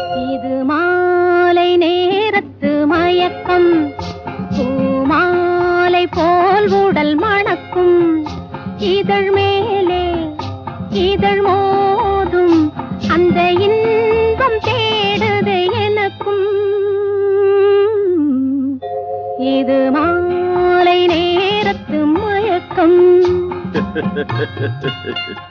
இது மாலை நேரத்து மயக்கம். பூமாலை போல் உடல் மணக்கும். இதழ் மேலே இதழ் மோதும். அந்த இன்பம் தேடுது எனக்கும். இது மாலை நேரத்து மயக்கம். Ha ha ha ha ha ha.